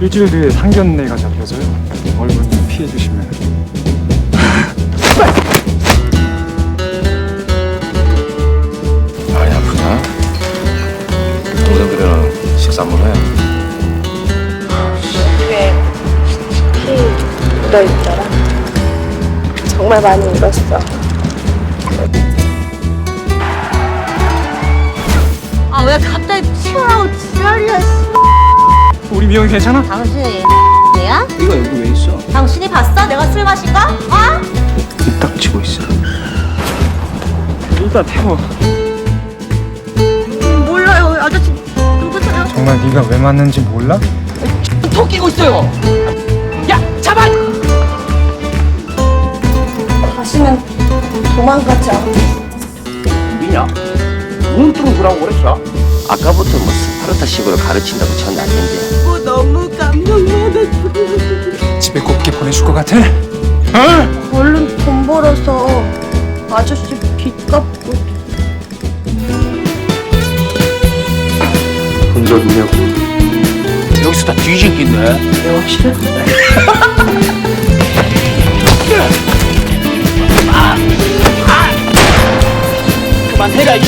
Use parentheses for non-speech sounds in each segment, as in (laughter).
일주일 뒤에 상견례가 잡혀서요. 얼굴 좀 피해 주시면. (laughs) 많이 아프냐? 동생들이랑 식사 한번 해. 피 묻어있더라. 정말 많이 울었어. 미영이 괜찮아? 당신이 얘야? 이거 여기 왜 있어? 당신이 봤어? 내가 술 마신 거? 어? 딱 치고 있어. 일단 태워. 몰라요 아저씨 누구세요? 정말 네가 왜 맞는지 몰라? 다시는 도망가지 않아. 니냐? 눈 뜨고 그러고 그랬어? 아까부터 뭐 스파르타식으로 가르친다고 전 알는데 뭐 너무 감동받았어 집에 곱게 보내줄 것 같아? 얼른 돈 벌어서 아저씨 빚 갚고 본적 있냐고. 여기서 다 뒤진 낀네 내가 확실해? 그만 해라 이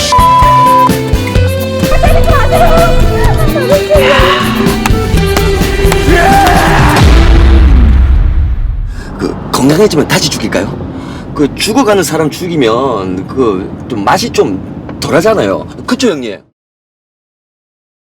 건강해지면 다시 죽일까요? 그 죽어가는 사람 죽이면 그 좀 맛이 좀 덜하잖아요. 그쵸 형님?